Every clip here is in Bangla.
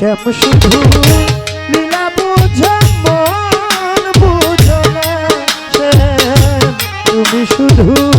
শ্যাম শুধু শুধু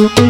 Mm-hmm.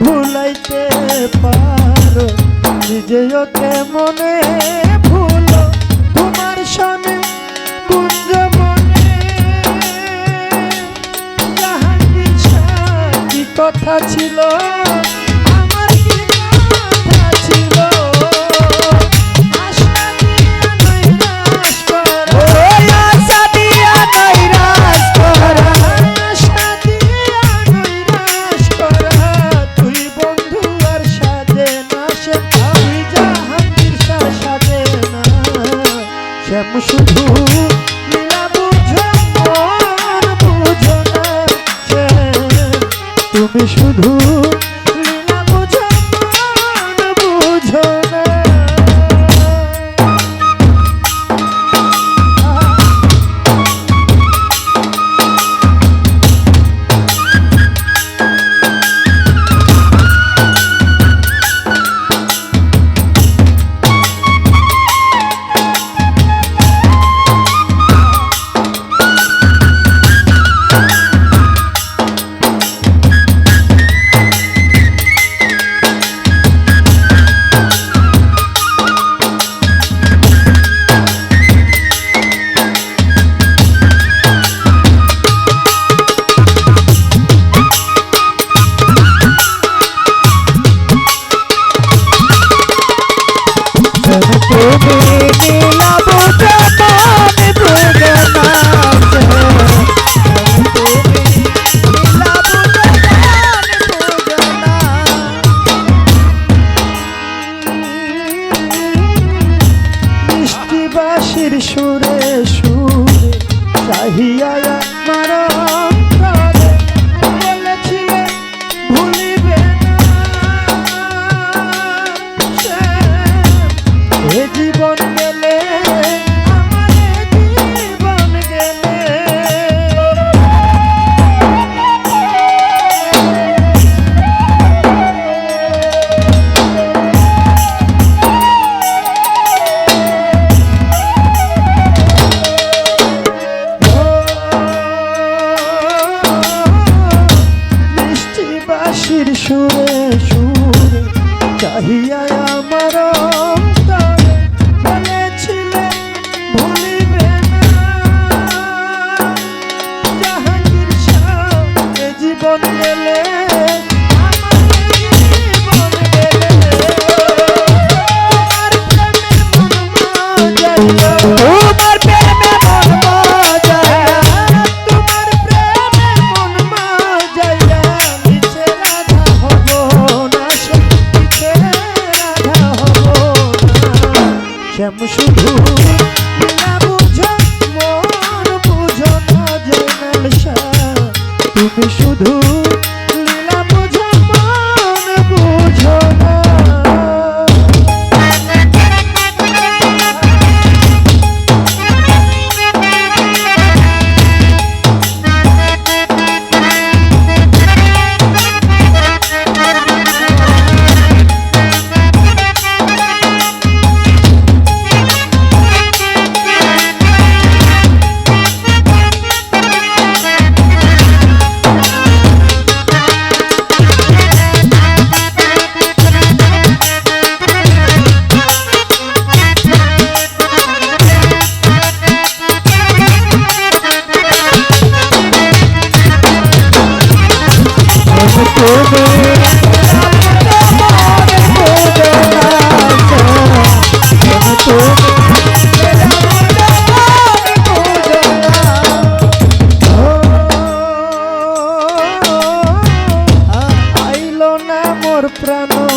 ভুলাইতে পারো। নিজেও মনে ভুলো। তোমার সামনে মনে কথা ছিল নাম শুধু তুমি শুধু শির সুরে সুরে চাহিয়া মারা চাহিয়া আমার বলেছিলে ভুলিবে না। জাহাঙ্গীর শাহ জীবন গেলে প্রাণ।